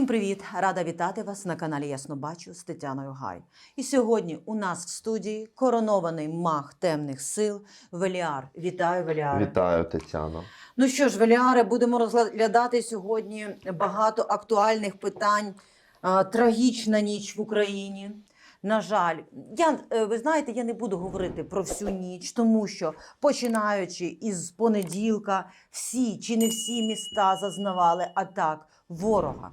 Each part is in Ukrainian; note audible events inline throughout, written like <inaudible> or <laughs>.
Всім привіт! Рада вітати вас на каналі Ясно Бачу з Тетяною Гай. І сьогодні у нас в студії коронований маг темних сил Веліар. Вітаю, Веліаре! Вітаю, Тетяно. Ну що ж, Веліаре, будемо розглядати сьогодні багато актуальних питань. Трагічна ніч в Україні. На жаль, я е, ви знаєте, я не буду говорити про всю ніч, тому що починаючи із понеділка, всі чи не всі міста зазнавали атак ворога.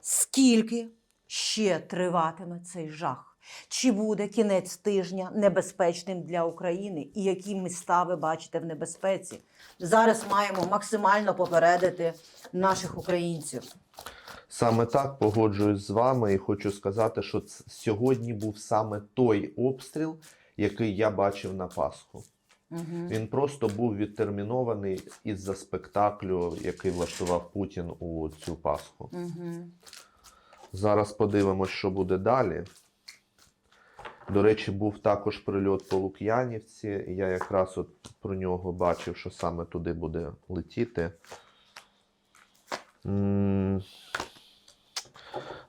Скільки ще триватиме цей жах? Чи буде кінець тижня небезпечним для України? І які міста ви бачите в небезпеці? Зараз маємо максимально попередити наших українців. Саме так погоджуюсь з вами і хочу сказати, що сьогодні був саме той обстріл, який я бачив на Пасху. Угу. Він просто був відтермінований із-за спектаклю, який влаштував Путін у цю Пасху. Угу. Зараз подивимось, що буде далі. До речі, був також прильот по Лук'янівці. Я якраз от про нього бачив, що саме туди буде летіти. М,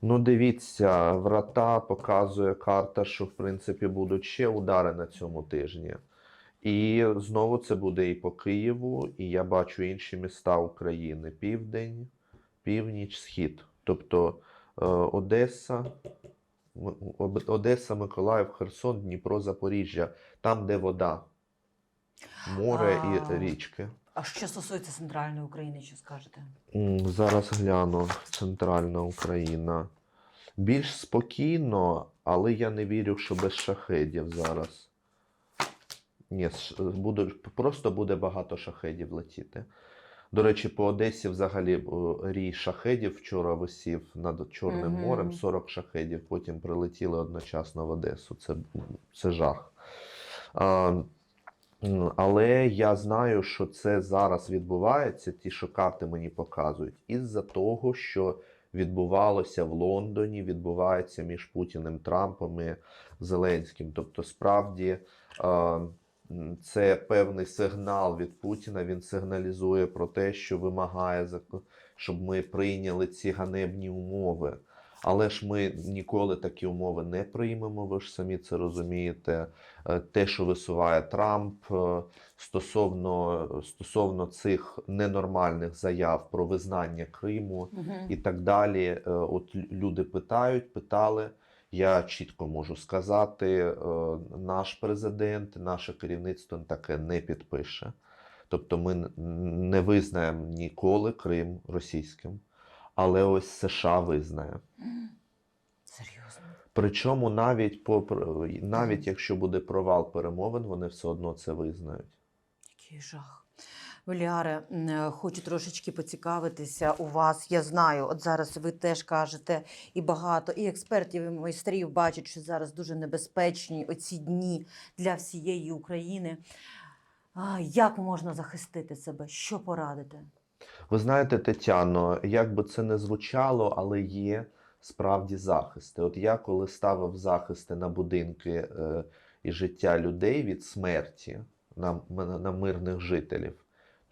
Ну, дивіться, врата показує карта, що в принципі будуть ще удари на цьому тижні. І знову це буде і по Києву, і я бачу інші міста України: Південь, Північ, Схід. Тобто е, Одеса, Одеса, Миколаїв, Херсон, Дніпро, Запоріжжя, там, де вода, море А. і річки. А що стосується центральної України, що скажете? Зараз гляну центральна Україна. Більш спокійно, але я не вірю, що без шахедів зараз. Ні, буде, просто буде багато шахедів летіти. До речі, по Одесі взагалі рій шахедів вчора висів над Чорним Мгм. морем, 40 шахедів, потім прилетіли одночасно в Одесу. Це, це жах. А, Але я знаю, що це зараз відбувається, ті, що карти мені показують, із-за того, що відбувалося в Лондоні, відбувається між Путіним, Трампом і Зеленським. Тобто, справді е, м, це певний сигнал від Путіна. Він сигналізує про те, що вимагає, щоб ми прийняли ці ганебні умови. Але ж ми ніколи такі умови не приймемо, ви ж самі це розумієте. Е, Те, що висуває Трамп е, стосовно, стосовно цих ненормальних заяв про визнання Криму Угу. і так далі. Е, От люди питають, питали. Я чітко можу сказати, е, наш президент, наше керівництво таке не підпише. Тобто ми не визнаємо ніколи Крим російським, але ось США визнає. Серйозно. Причому навіть по навіть якщо буде провал перемовин, вони все одно це визнають. Який жах. Валіаре, е, хочу трошечки поцікавитися у вас. Я знаю, от зараз ви теж кажете, і багато, і експертів, і майстрів бачать, що зараз дуже небезпечні оці дні для всієї України. Як можна захистити себе? Що порадити? Ви знаєте, Тетяно, як би це не звучало, але є справді захисти. От я коли ставив захисти на будинки е, і життя людей від смерті на, на мирних жителів,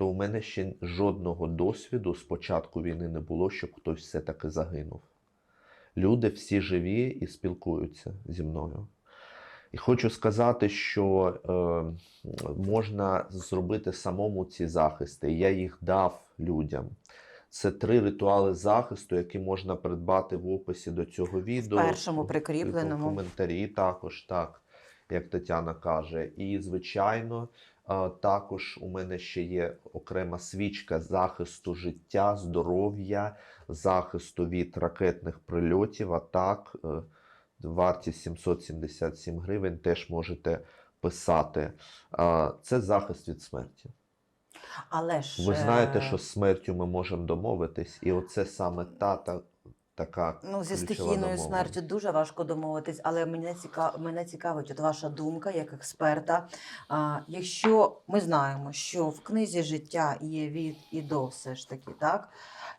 то у мене ще жодного досвіду з початку війни не було, щоб хтось все-таки загинув. Люди всі живі і спілкуються зі мною. І хочу сказати, що е, можна зробити самому ці захисти. Я їх дав людям. Це три ритуали захисту, які можна придбати в описі до цього відео. першому прикріпленому. В коментарі також, так, як Тетяна каже. І, звичайно, також у мене ще є окрема свічка захисту життя, здоров'я, захисту від ракетних прильотів, атак. Е, Вартість 777 гривень теж можете писати. Це захист від смерті. Але ж Ви знаєте, е, що з смертю ми можемо домовитись, і оце саме та, та така Ну, зі стихійною смертю дуже важко домовитись, але мене цікав, мене цікавить от ваша думка як експерта. А, якщо ми знаємо, що в книзі життя є від і до, все ж таки, так?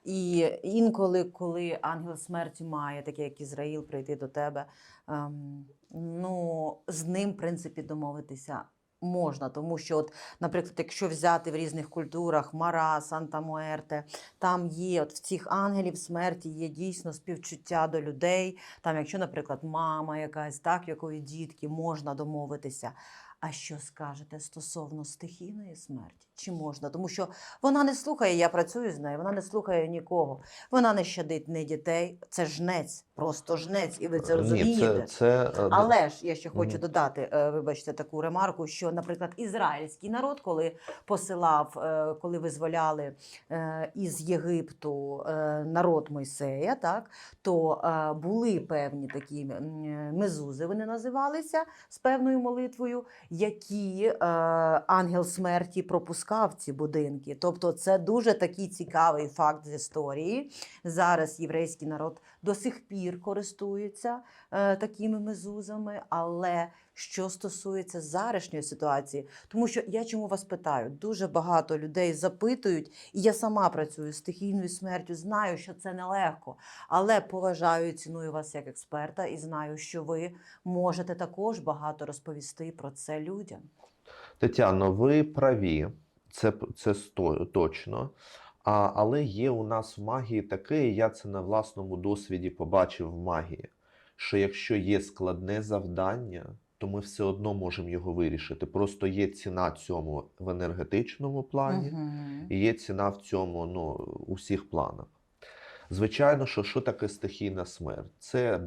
І інколи, коли ангел смерті має, таке як Ізраїл, прийти до тебе, ем, ну, з ним, в принципі, домовитися можна, тому що, от, наприклад, якщо взяти в різних культурах Мара, Санта Муерте, там є от в цих ангелів смерті є дійсно співчуття до людей. Там, якщо, наприклад, мама якась, так, якої дітки можна домовитися. А що скажете стосовно стихійної смерті? Чи можна? Тому що вона не слухає, я працюю з нею, вона не слухає нікого. Вона не щадить ні дітей. Це жнець, просто жнець, і ви це розумієте. Ні, це, це е, Але ж я ще хочу додати, е, вибачте, таку ремарку, що, наприклад, ізраїльський народ, коли посилав, е, коли визволяли із Єгипту народ Мойсея, так то були певні такі мезузи, вони називалися з певною молитвою, які ангел смерті пропускав ці будинки. Тобто, це дуже такий цікавий факт з історії. Зараз єврейський народ до сих пір користується е, такими мезузами. Але що стосується зарішньої ситуації, тому що я чому вас питаю, дуже багато людей запитують, і я сама працюю з стихійною смертю, знаю, що це нелегко, але поважаю ціную вас як експерта, і знаю, що ви можете також багато розповісти про це людям. Тетяно, ви праві, це, це сто- точно. А, але є у нас в магії таке, і я це на власному досвіді побачив в магії, що якщо є складне завдання, то ми все одно можемо його вирішити. Просто є ціна цьому в енергетичному плані, Мгм. і є ціна в цьому ну, у всіх планах. Звичайно, що, що таке стихійна смерть? Це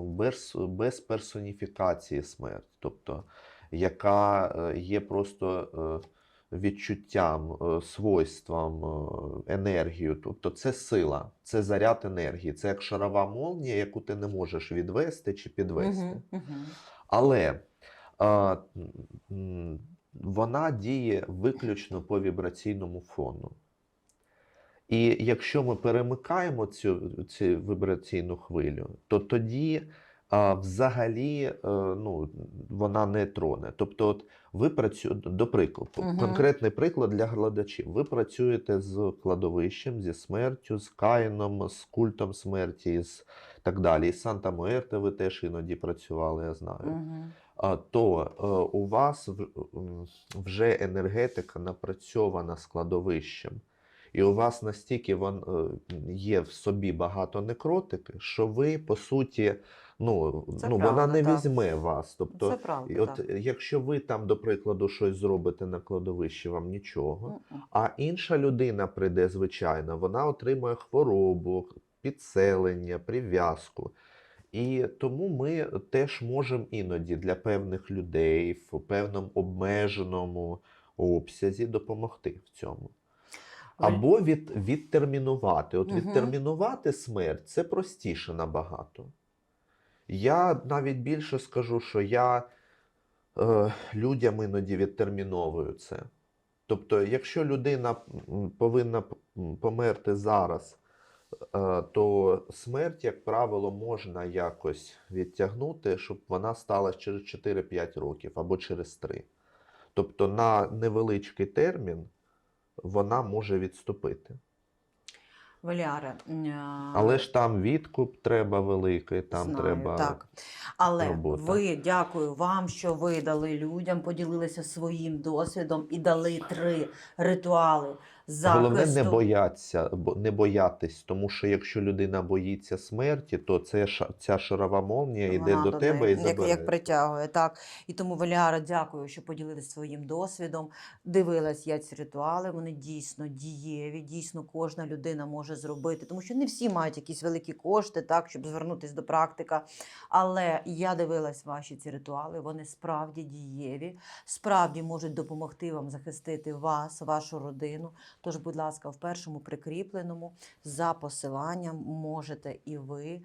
без, без персоніфікації смерть, тобто, яка е, є просто е, відчуттям, е, свойством, е. Тобто це сила, це заряд енергії, це як шарова молнія, яку ти не можеш відвести чи підвести. Але а, вона діє виключно по вібраційному фону. І якщо ми перемикаємо цю, цю вібраційну хвилю, то тоді а, взагалі е, ну, вона не троне. Тобто, от ви працюєте, до прикладу, Мгм. конкретний приклад для глядачів. Ви працюєте з кладовищем, зі смертю, з Каїном, з культом смерті, з так далі. І Санта Муерте ви теж іноді працювали, я знаю. А, то е, у вас вже енергетика напрацьована складовищем, і у вас настільки вон, е, є в собі багато некротики, що ви, по суті, ну, Це ну вона не так. візьме вас. Тобто, Це правда. от, так. якщо ви там, до прикладу, щось зробите на кладовищі, вам нічого. Мгм. А інша людина прийде, звичайно, вона отримує хворобу, підселення, прив'язку. І тому ми теж можемо іноді для певних людей в певному обмеженому обсязі допомогти в цьому. Або від, відтермінувати. От відтермінувати смерть це простіше набагато. Я навіть більше скажу, що я е, людям іноді відтерміновую це. Тобто, якщо людина повинна померти зараз, е, то смерть, як правило, можна якось відтягнути, щоб вона сталася через 4-5 років або через 3. Тобто на невеличкий термін вона може відступити. Валяре, Але ж там відкуп треба великий, там Знаю, треба. Так. Але робота. ви дякую вам, що ви дали людям, поділилися своїм досвідом і дали три ритуали захисту. Головне не бояться, бо- не боятись, тому що якщо людина боїться смерті, то це ця шарова молнія йде Вона до тебе неї, і як, забере. як притягує. Так. І тому, Валяра, дякую, що поділилися своїм досвідом. Дивилась я ці ритуали, вони дійсно дієві, дійсно кожна людина може зробити, тому що не всі мають якісь великі кошти, так, щоб звернутися до практика. Але я дивилась ваші ці ритуали, вони справді дієві, справді можуть допомогти вам захистити вас, вашу родину. Тож, будь ласка, в першому прикріпленому за посиланням можете і ви е,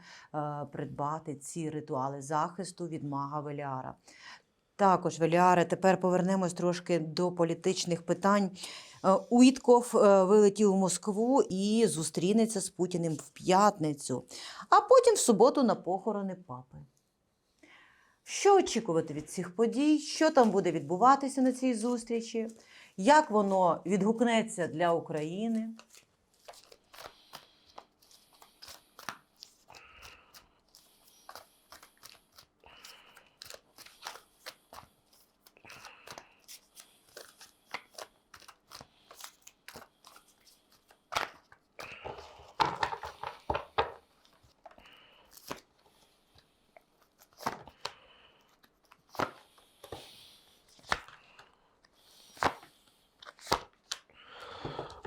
придбати ці ритуали захисту від мага Веліара. Також, Веліаре, тепер повернемось трошки до політичних питань. Е, Уітков е, вилетів у Москву і зустрінеться з Путіним в п'ятницю, а потім в суботу на похорони папи. Що очікувати від цих подій? Що там буде відбуватися на цій зустрічі? Як воно відгукнеться для України?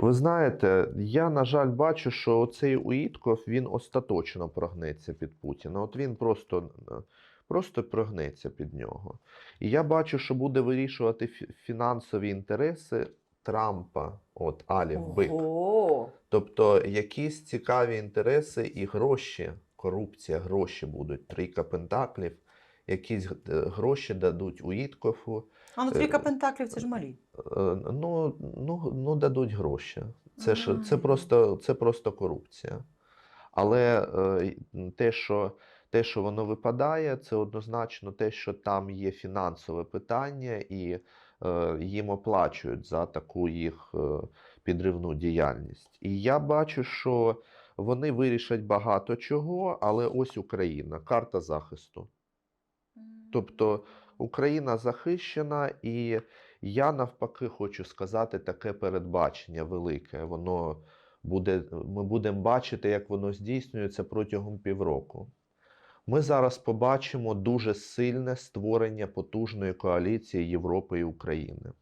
Ви знаєте, я, на жаль, бачу, що цей Уїтков він остаточно прогнеться під Путіна. От він просто, е, просто прогнеться під нього. І я бачу, що буде вирішувати фінансові інтереси Трампа, от Алів Бик. Тобто якісь цікаві інтереси і гроші, корупція, гроші будуть. Трійка пентаклів, якісь е, гроші дадуть Уїткофу. А ну трійка пентаклів це ж малі. Е, Ну, ну, ну дадуть гроші. Це ж це просто, це просто корупція. Але е, те, що, те, що воно випадає, це однозначно те, що там є фінансове питання, і е, їм оплачують за таку їх е, підривну діяльність. І я бачу, що вони вирішать багато чого, але ось Україна, карта захисту. Тобто Україна захищена, і я навпаки хочу сказати таке передбачення велике. Воно буде, ми будемо бачити, як воно здійснюється протягом півроку. Ми зараз побачимо дуже сильне створення потужної коаліції Європи і України.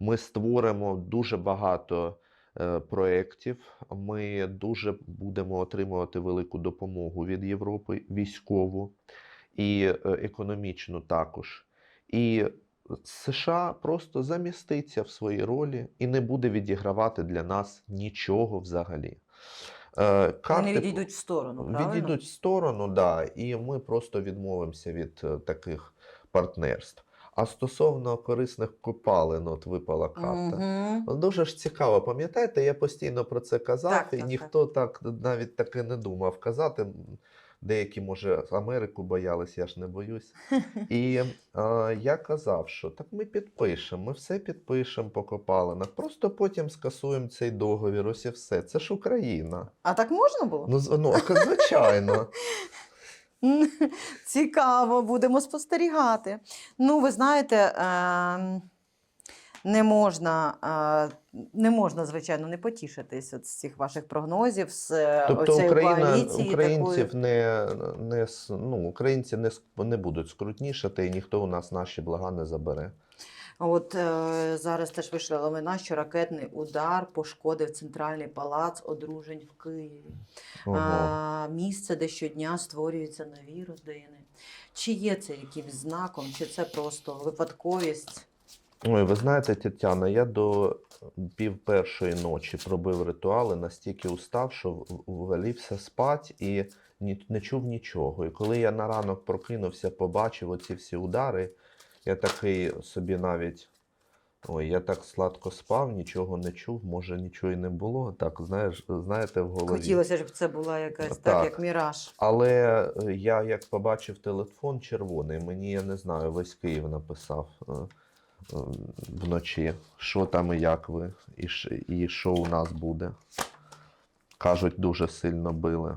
Ми створимо дуже багато е, проєктів. Ми дуже будемо отримувати велику допомогу від Європи, військову і е, економічну також. І США просто заміститься в своїй ролі і не буде відігравати для нас нічого взагалі. Е, Вони відійдуть в сторону, правильно? відійдуть в сторону, да, і ми просто відмовимося від е, таких партнерств. А стосовно корисних копалин, от випала карта. Мгм. Дуже ж цікаво, пам'ятаєте, я постійно про це казав, Так, і так, так. ніхто так навіть таки не думав казати. Деякі, може, Америку боялись, я ж не боюсь. <laughs> І е, я казав, що так ми підпишемо, ми все підпишемо по копалинах, просто потім скасуємо цей договір, ось і все. Це ж Україна. А так можна було? Ну, ну звичайно. <laughs> Цікаво, будемо спостерігати. Ну, ви знаєте, ем, не можна, е, не можна, звичайно, не потішитись от з цих ваших прогнозів, з е, Тобто оцеї Україна, коаліції українців такої. не, не, ну, українці не, не будуть скрутнішати, і ніхто у нас наші блага не забере. От е, зараз теж вийшла новина, що ракетний удар пошкодив центральний палац одружень в Києві. А, місце, де щодня створюються нові родини. Чи є це якимсь знаком, чи це просто випадковість? Ой, ви знаєте, Тетяна, я до пів першої ночі пробив ритуали, настільки устав, що ввалився спать і ні, не чув нічого. І коли я на ранок прокинувся, побачив оці всі удари, я такий собі навіть. Ой, я так сладко спав, нічого не чув, може нічого і не було. Так, знаєш, знаєте, в голові. Хотілося, щоб це була якась так, Так. як міраж. Але е, я як побачив телефон червоний, мені я не знаю, весь Київ написав е, вночі, що там і як ви, і, ш- і що у нас буде. Кажуть, дуже сильно били.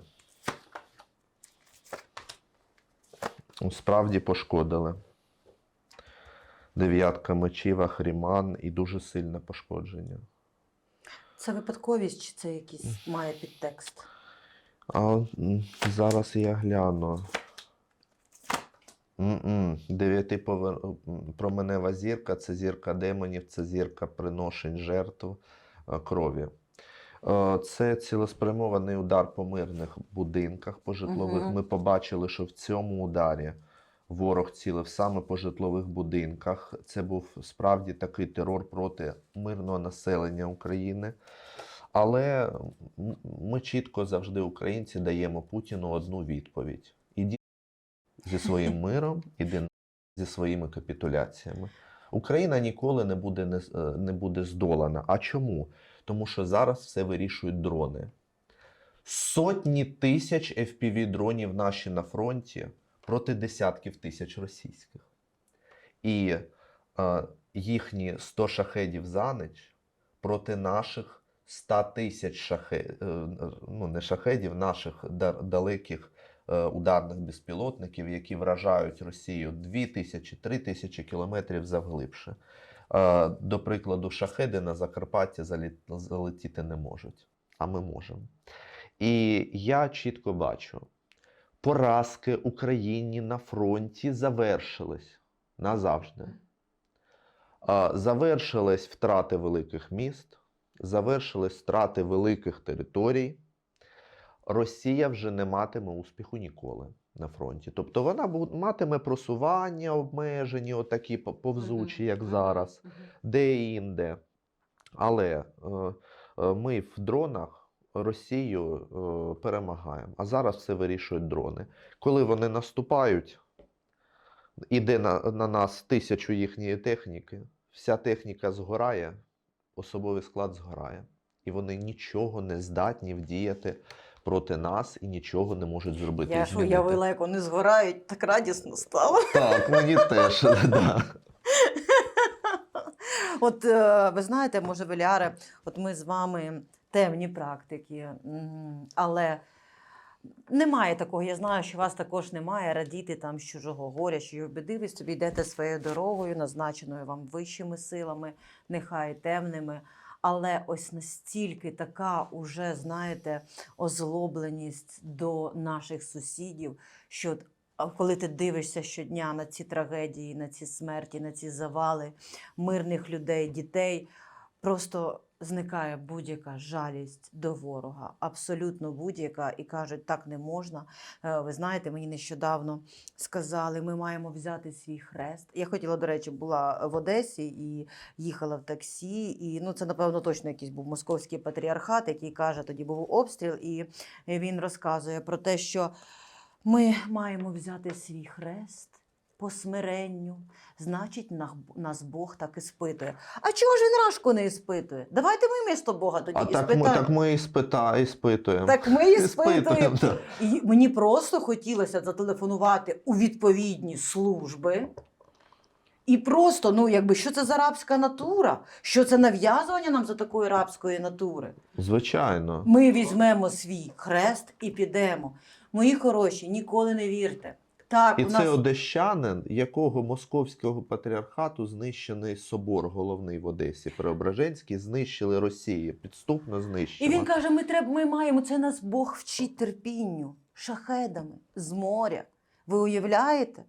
Ну, Справді пошкодили. Дев'ятка мечів, ахріман і дуже сильне пошкодження. Це випадковість, чи це якийсь має підтекст? А зараз я гляну. Дев'ятиповер- променева зірка це зірка демонів, це зірка приношень жертв е, крові. Е, Це цілеспрямований удар по мирних будинках по житлових. Мгм. Ми побачили, що в цьому ударі ворог цілив саме по житлових будинках. Це був справді такий терор проти мирного населення України. Але ми чітко завжди, українці, даємо Путіну одну відповідь: зі своїм миром, іди зі своїми капітуляціями. Україна ніколи не буде, не, е, не буде здолана. А чому? Тому що зараз все вирішують дрони. Сотні тисяч FPV-дронів наші на фронті проти десятків тисяч російських. І е, їхні 100 шахедів за ніч проти наших 100 тисяч шахедів, ну не шахедів, наших далеких е, ударних безпілотників, які вражають Росію 2 тисячі, 3 тисячі кілометрів завглибше. Е, До прикладу, шахеди на Закарпаття залетіти не можуть, а ми можемо. І я чітко бачу, поразки Україні на фронті завершились назавжди. Завершились втрати великих міст, завершились страти великих територій, Росія вже не матиме успіху ніколи на фронті. Тобто вона матиме просування обмежені, отакі повзучі, як зараз, де-інде. Але е, е, ми в дронах Росію е, перемагаємо. А зараз все вирішують дрони. Коли вони наступають, іде на, на нас тисячу їхньої техніки, вся техніка згорає, особовий склад згорає. І вони нічого не здатні вдіяти проти нас і нічого не можуть зробити. Я ж уявила, як вони згорають, так радісно стало. Так, мені теж. <laughs> да. <laughs> От е, ви знаєте, може, Веліаре, от ми з вами темні практики, але немає такого. Я знаю, що вас також немає радіти там з чужого горя, що біди, ви собі йдете своєю дорогою, назначеною вам вищими силами, нехай темними. Але ось настільки така уже, знаєте, озлобленість до наших сусідів, що коли ти дивишся щодня на ці трагедії, на ці смерті, на ці завали мирних людей, дітей, просто зникає будь-яка жалість до ворога, абсолютно будь-яка, і кажуть, так не можна. Е, Ви знаєте, мені нещодавно сказали, ми маємо взяти свій хрест. Я хотіла, до речі, була в Одесі і їхала в таксі. І ну, це, напевно, точно якийсь був московський патріархат, який каже, тоді був обстріл, і він розказує про те, що ми маємо взяти свій хрест по смиренню, значить, нас Бог так іспитує. А чого ж він рашку не іспитує? Давайте ми місто Бога тоді А так ми, так ми і спита, іспитуємо. Так ми. <laughs> Іспитуємо, так. І мені просто хотілося зателефонувати у відповідні служби. І просто, ну якби що це за рабська натура? Що це нав'язування нам за такої рабської натури? Звичайно. Ми візьмемо свій хрест і підемо. Мої хороші, ніколи не вірте. Так, І у це нас одещанин, якого московського патріархату знищений собор головний в Одесі Преображенський, знищили Росії, підступно знищили. І він каже: ми треба, ми маємо це нас Бог вчить терпінню, шахедами з моря. Ви уявляєте?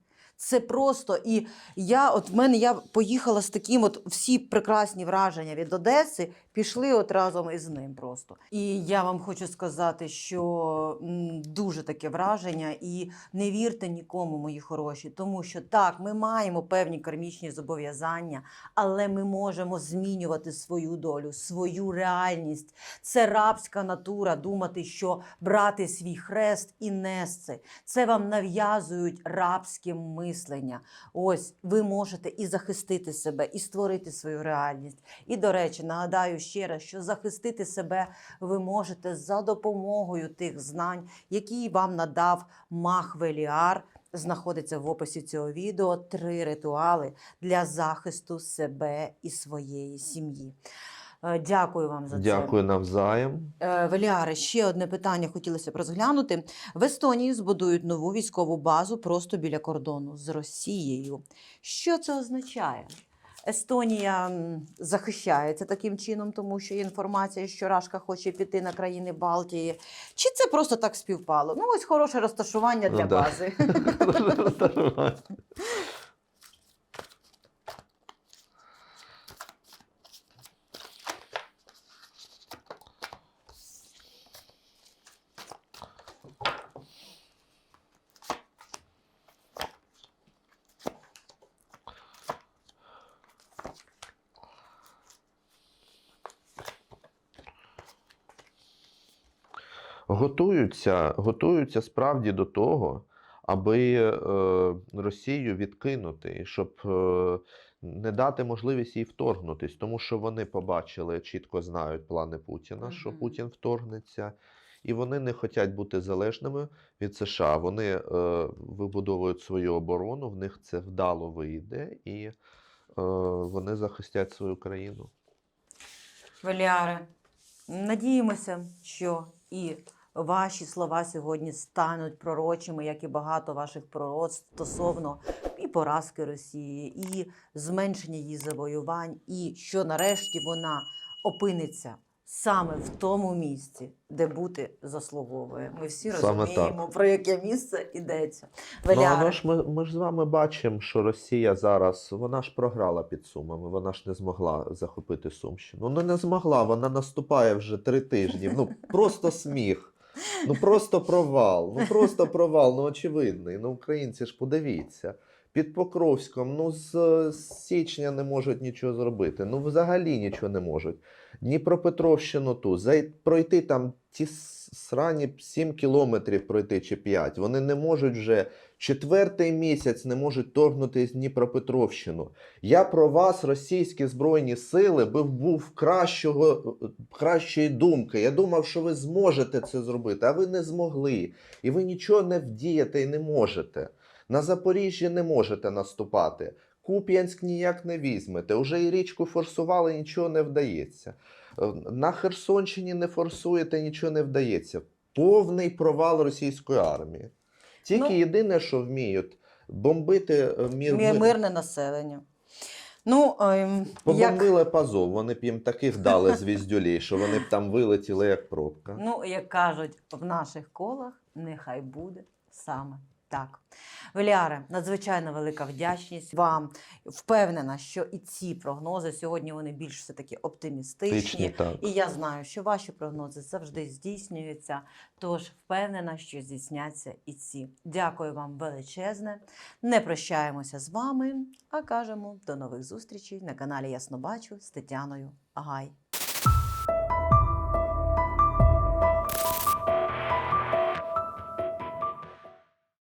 Це просто і я, от в мене я поїхала з таким, от всі прекрасні враження від Одеси пішли от разом із ним просто. І я вам хочу сказати, що дуже таке враження, і не вірте нікому, мої хороші, тому що так, ми маємо певні кармічні зобов'язання, але ми можемо змінювати свою долю, свою реальність. Це рабська натура думати, що брати свій хрест і нести. Це вам нав'язують рабським рабське мислення. Ось ви можете і захистити себе, і створити свою реальність. І, до речі, нагадаю ще раз, що захистити себе ви можете за допомогою тих знань, які вам надав Мах Веліар. Знаходиться в описі цього відео три ритуали для захисту себе і своєї сім'ї. Е, Дякую вам за це. Дякую навзаєм. Е, Веліаре, ще одне питання хотілося б розглянути. В Естонії збудують нову військову базу просто біля кордону з Росією. Що це означає? Естонія захищається таким чином, тому що є інформація, що Рашка хоче піти на країни Балтії. Чи це просто так співпало? Ну, ось хороше розташування Ну для да. бази. <laughs> Готуються, готуються справді до того, аби е, Росію відкинути, щоб е, не дати можливість їй вторгнутись, тому що вони побачили, чітко знають плани Путіна, що. Путін вторгнеться, і вони не хочуть бути залежними від США. Вони е, вибудовують свою оборону, в них це вдало вийде, і е, вони захистять свою країну. Веліаре, надіємося, що і ваші слова сьогодні стануть пророчими, як і багато ваших пророцтв стосовно і поразки Росії, і зменшення її завоювань, і що нарешті вона опиниться саме в тому місці, де бути заслуговує. Ми всі Саме розуміємо, про яке місце йдеться. Ну, Валяре, воно ж ми, ми ж з вами бачимо, що Росія зараз вона ж програла під Сумами, вона ж не змогла захопити Сумщину. Ну не змогла, вона наступає вже три тижні. Ну просто сміх. Ну просто провал. Ну просто провал, ну очевидний. Ну українці ж подивіться. Під Покровськом, ну з, з січня не можуть нічого зробити. Ну взагалі нічого не можуть. Дніпропетровщину ту, зай, пройти там ті срані 7 кілометрів пройти чи 5. Вони не можуть вже четвертий місяць не можуть торгнути Дніпропетровщину. Я про вас, російські збройні сили, був, був кращого, кращої думки. Я думав, що ви зможете це зробити, а ви не змогли. І ви нічого не вдієте і не можете. На Запоріжжя не можете наступати. Куп'янськ ніяк не візьмете. Уже і річку форсували, нічого не вдається. Е, На Херсонщині не форсуєте, нічого не вдається. Повний провал російської армії. Тільки Ну- єдине, що вміють бомбити е, мір, Мі- мирне населення. Ну, ем, як, Пазов, вони б їм таких дали звіздюлей, що вони б там вилетіли як пробка. ну, як кажуть в наших колах, нехай буде саме так. Веліаре, надзвичайно велика вдячність вам. Впевнена, що і ці прогнози сьогодні вони більш все таки оптимістичні. Тичні, так. І я знаю, що ваші прогнози завжди здійснюються. Тож впевнена, що здійсняться і ці. Дякую вам величезне. Не прощаємося з вами, а кажемо до нових зустрічей на каналі Яснобачу з Тетяною Гай.